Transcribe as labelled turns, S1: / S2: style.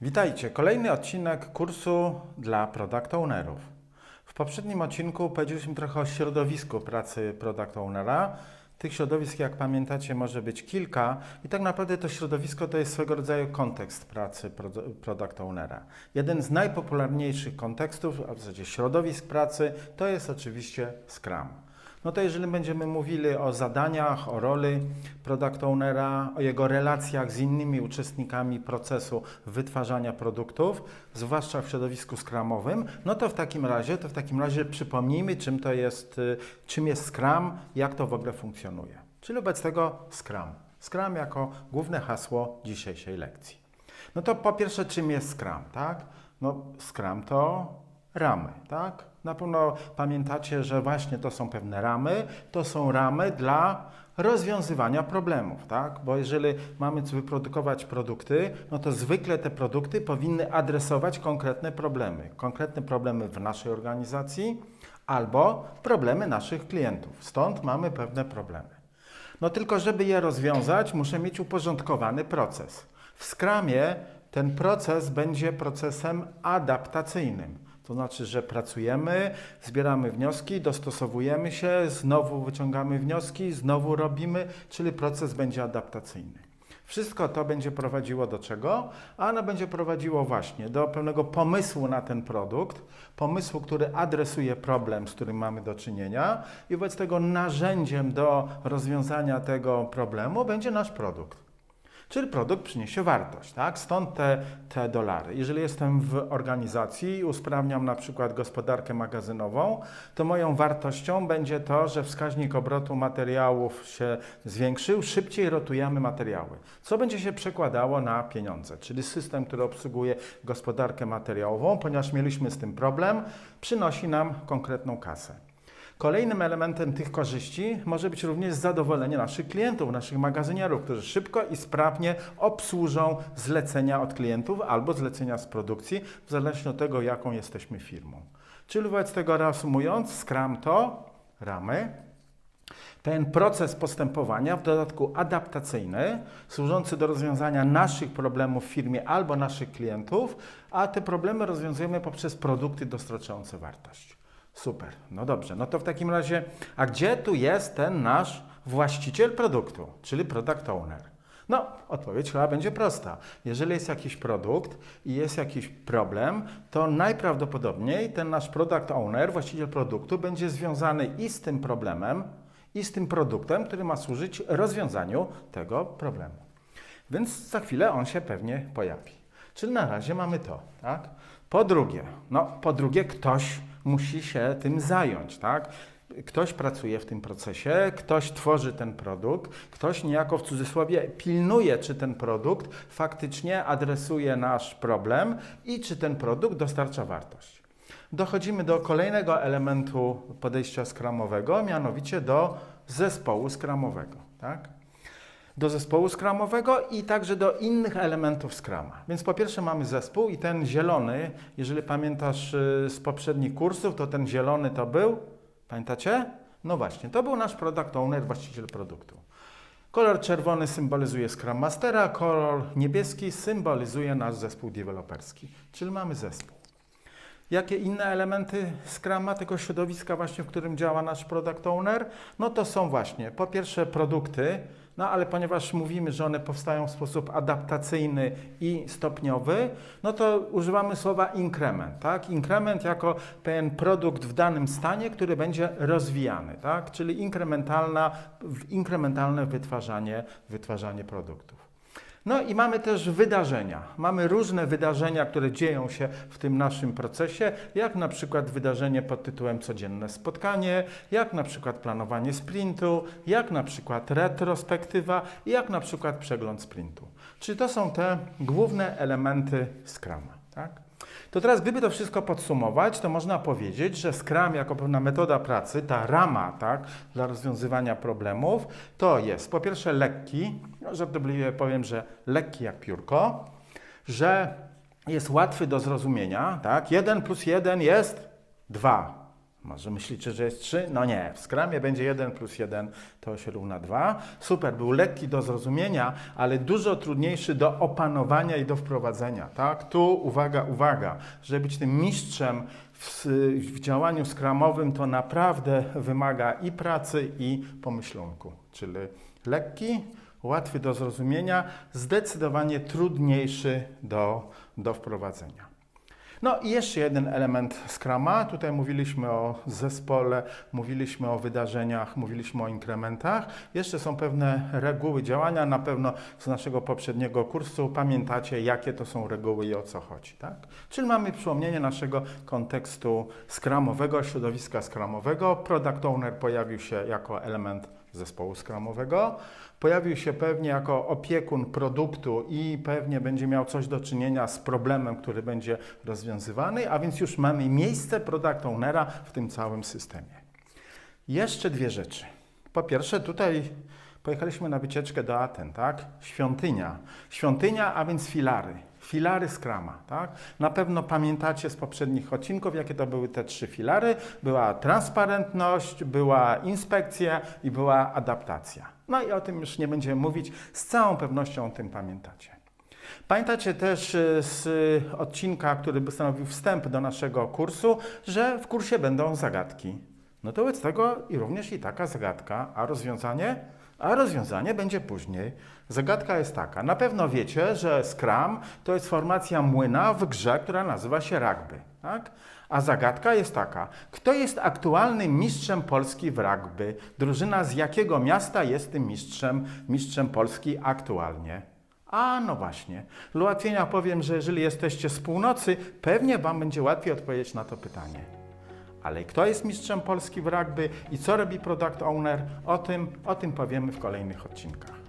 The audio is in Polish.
S1: Witajcie, kolejny odcinek kursu dla product ownerów. W poprzednim odcinku powiedzieliśmy trochę o środowisku pracy product ownera. Tych środowisk, jak pamiętacie, może być kilka i tak naprawdę to środowisko to jest swego rodzaju kontekst pracy produ- product ownera. Jeden z najpopularniejszych kontekstów, a w zasadzie środowisk pracy, to jest oczywiście Scrum. No to jeżeli będziemy mówili o zadaniach, o roli product ownera, o jego relacjach z innymi uczestnikami procesu wytwarzania produktów, zwłaszcza w środowisku scrumowym, no to w takim razie, to w takim razie przypomnijmy, czym to jest, y, czym jest Scrum, jak to w ogóle funkcjonuje. Czyli wobec tego Scrum. Scrum jako główne hasło dzisiejszej lekcji. No to po pierwsze, czym jest Scrum, tak? No Scrum to ramy, tak? Na pewno pamiętacie, że właśnie to są pewne ramy, to są ramy dla rozwiązywania problemów, tak? Bo jeżeli mamy wyprodukować produkty, no to zwykle te produkty powinny adresować konkretne problemy. Konkretne problemy w naszej organizacji albo problemy naszych klientów. Stąd mamy pewne problemy. No tylko, żeby je rozwiązać, muszę mieć uporządkowany proces. W Scrumie ten proces będzie procesem adaptacyjnym. To znaczy, że pracujemy, zbieramy wnioski, dostosowujemy się, znowu wyciągamy wnioski, znowu robimy, czyli proces będzie adaptacyjny. Wszystko to będzie prowadziło do czego? A ono będzie prowadziło właśnie do pewnego pomysłu na ten produkt, pomysłu, który adresuje problem, z którym mamy do czynienia, i wobec tego narzędziem do rozwiązania tego problemu będzie nasz produkt. Czyli produkt przyniesie wartość, tak? Stąd te, te dolary. Jeżeli jestem w organizacji i usprawniam na przykład gospodarkę magazynową, to moją wartością będzie to, że wskaźnik obrotu materiałów się zwiększył, szybciej rotujemy materiały, co będzie się przekładało na pieniądze, czyli system, który obsługuje gospodarkę materiałową, ponieważ mieliśmy z tym problem, przynosi nam konkretną kasę. Kolejnym elementem tych korzyści może być również zadowolenie naszych klientów, naszych magazynierów, którzy szybko i sprawnie obsłużą zlecenia od klientów albo zlecenia z produkcji, w zależności od tego, jaką jesteśmy firmą. Czyli wobec tego reasumując, Scrum to ramy, ten proces postępowania, w dodatku adaptacyjny, służący do rozwiązania naszych problemów w firmie albo naszych klientów, a te problemy rozwiązujemy poprzez produkty dostarczające wartość. Super, no dobrze, no to w takim razie, a gdzie tu jest ten nasz właściciel produktu, czyli product owner? No, odpowiedź chyba będzie prosta. Jeżeli jest jakiś produkt i jest jakiś problem, to najprawdopodobniej ten nasz product owner, właściciel produktu, będzie związany i z tym problemem, i z tym produktem, który ma służyć rozwiązaniu tego problemu. Więc za chwilę on się pewnie pojawi. Czyli na razie mamy to, tak? Po drugie, no, po drugie ktoś musi się tym zająć, tak? Ktoś pracuje w tym procesie, ktoś tworzy ten produkt, ktoś niejako w cudzysłowie pilnuje, czy ten produkt faktycznie adresuje nasz problem i czy ten produkt dostarcza wartość. Dochodzimy do kolejnego elementu podejścia skramowego, mianowicie do zespołu skramowego, tak? Do zespołu skramowego i także do innych elementów skrama. Więc po pierwsze mamy zespół i ten zielony, jeżeli pamiętasz y, z poprzednich kursów, to ten zielony to był, pamiętacie? No właśnie, to był nasz product owner, właściciel produktu. Kolor czerwony symbolizuje Scrum Mastera, kolor niebieski symbolizuje nasz zespół deweloperski, czyli mamy zespół. Jakie inne elementy Scruma, tego środowiska właśnie, w którym działa nasz product owner? No to są właśnie, po pierwsze produkty, no ale ponieważ mówimy, że one powstają w sposób adaptacyjny i stopniowy, no to używamy słowa inkrement, tak? Inkrement jako pewien produkt w danym stanie, który będzie rozwijany, tak? Czyli inkrementalna, inkrementalne wytwarzanie, wytwarzanie produktów. No i mamy też wydarzenia. Mamy różne wydarzenia, które dzieją się w tym naszym procesie, jak na przykład wydarzenie pod tytułem codzienne spotkanie, jak na przykład planowanie sprintu, jak na przykład retrospektywa, jak na przykład przegląd sprintu. Czyli to są te główne elementy Scruma, tak? To teraz, gdyby to wszystko podsumować, to można powiedzieć, że Scrum jako pewna metoda pracy, ta rama tak, dla rozwiązywania problemów, to jest po pierwsze lekki, no, żartobliwie powiem, że lekki jak piórko, że jest łatwy do zrozumienia, tak? 1 plus 1 jest 2. Może myślicie, że jest 3? No nie, w Scrumie będzie 1 plus 1 to się równa 2. Super, był lekki do zrozumienia, ale dużo trudniejszy do opanowania i do wprowadzenia. Tak? Tu uwaga, uwaga, żeby być tym mistrzem w, w działaniu skramowym, to naprawdę wymaga i pracy, i pomyślunku. Czyli lekki, łatwy do zrozumienia, zdecydowanie trudniejszy do, do wprowadzenia. No i jeszcze jeden element Scrama. Tutaj mówiliśmy o zespole, mówiliśmy o wydarzeniach, mówiliśmy o inkrementach. Jeszcze są pewne reguły działania. Na pewno z naszego poprzedniego kursu pamiętacie, jakie to są reguły i o co chodzi. Tak? Czyli mamy przypomnienie naszego kontekstu skramowego, środowiska skramowego. Product Owner pojawił się jako element zespołu skramowego. Pojawił się pewnie jako opiekun produktu i pewnie będzie miał coś do czynienia z problemem, który będzie rozwiązywany, a więc już mamy miejsce product ownera w tym całym systemie. Jeszcze dwie rzeczy. Po pierwsze, tutaj pojechaliśmy na wycieczkę do Aten, tak? Świątynia. Świątynia, a więc filary. Filary Scrama, tak? Na pewno pamiętacie z poprzednich odcinków, jakie to były te trzy filary. Była transparentność, była inspekcja i była adaptacja. No i o tym już nie będziemy mówić, z całą pewnością o tym pamiętacie. Pamiętacie też y, z odcinka, który by stanowił wstęp do naszego kursu, że w kursie będą zagadki. No to wobec tego i również i taka zagadka, a rozwiązanie? A rozwiązanie będzie później. Zagadka jest taka. Na pewno wiecie, że Scrum to jest formacja młyna w grze, która nazywa się rugby. Tak? A zagadka jest taka. Kto jest aktualnym mistrzem Polski w rugby? Drużyna z jakiego miasta jest tym mistrzem, mistrzem Polski aktualnie? A no właśnie. Dla ułatwienia powiem, że jeżeli jesteście z północy, pewnie Wam będzie łatwiej odpowiedzieć na to pytanie. Ale kto jest mistrzem Polski w rugby i co robi product owner, o tym, o tym powiemy w kolejnych odcinkach.